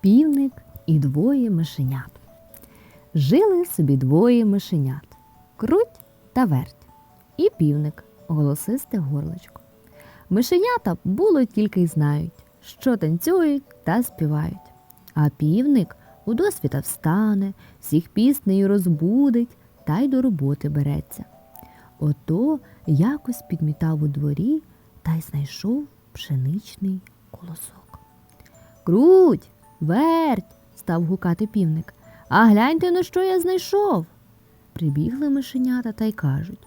Півник і двоє мишенят. Жили собі двоє мишенят круть та верть. І півник голосисте горлочко. Мишенята було тільки й знають, що танцюють та співають. А півник у досвіта встане, всіх піснею розбудить та й до роботи береться. Ото якось підмітав у дворі та й знайшов пшеничний колосок. Круть, верть, став гукати півник. А гляньте, на що я знайшов. Прибігли мишенята та й кажуть,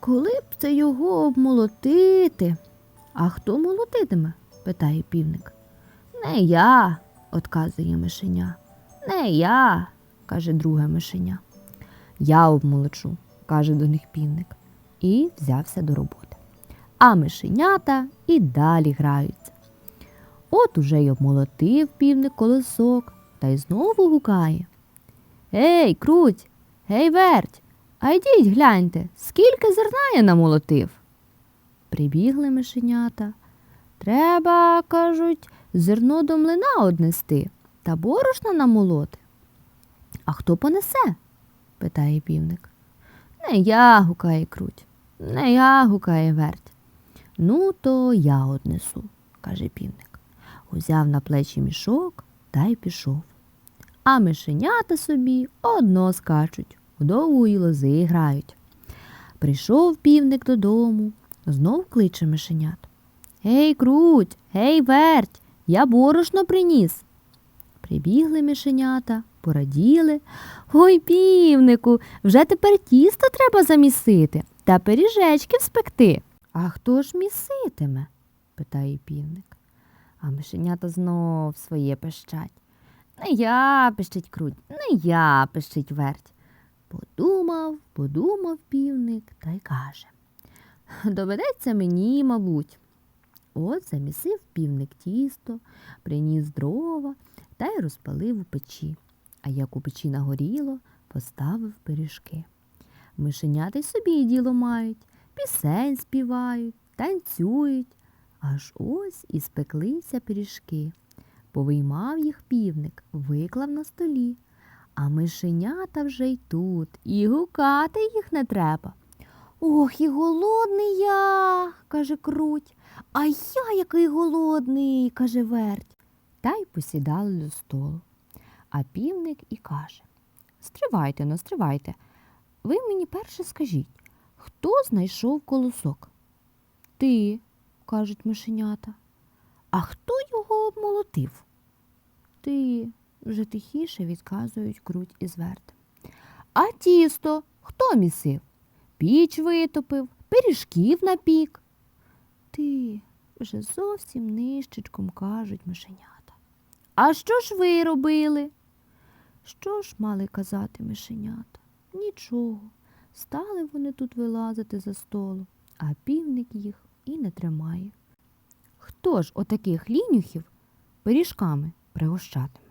коли б це його обмолотити? А хто молотитиме? питає півник. Не я, отказує мишеня. Не я, каже друге мишеня. Я обмолочу, каже до них півник, і взявся до роботи. А мишенята і далі граються. От уже й обмолотив півник колосок та й знову гукає. Ей, круть, гей, верть, а йдіть гляньте, скільки зерна я намолотив. Прибігли мишенята. Треба, кажуть, зерно до млина однести та борошна намолоти. А хто понесе? питає півник. Не я, гукає круть, не я, гукає верть. Ну, то я однесу, каже півник. Узяв на плечі мішок та й пішов. А мишенята собі одно скачуть, у довгої лози грають. Прийшов півник додому, знов кличе мишенят. Гей, круть, гей, верть, я борошно приніс. Прибігли мишенята, пораділи. Ой, півнику, вже тепер тісто треба замісити та пиріжечки вспекти. А хто ж міситиме? питає півник. А мишенята знов своє пищать. Не я, пищить круть, не я, пищить верть. Подумав, подумав півник та й каже. Доведеться мені, мабуть. От замісив півник тісто, приніс дрова та й розпалив у печі. А як у печі нагоріло, поставив пиріжки. Мишенята й собі діло мають, пісень співають, танцюють. Аж ось і спеклися пиріжки. Повиймав їх півник, виклав на столі. А мишенята вже й тут, і гукати їх не треба. Ох, і голодний я, каже круть. А я який голодний, каже верть. Та й посідали до столу. А півник і каже Стривайте, ну, стривайте. Ви мені перше скажіть, хто знайшов колосок? Ти, кажуть мишенята. А хто його обмолотив? Ти, вже тихіше відказують круть і зверт. А тісто хто місив? Піч витопив, пиріжків напік. Ти вже зовсім нищечком кажуть мишенята. А що ж ви робили? Що ж мали казати мишенята? Нічого. Стали вони тут вилазити за столу, а півник їх і не тримає. Хто ж отаких лінюхів пиріжками пригощатиме?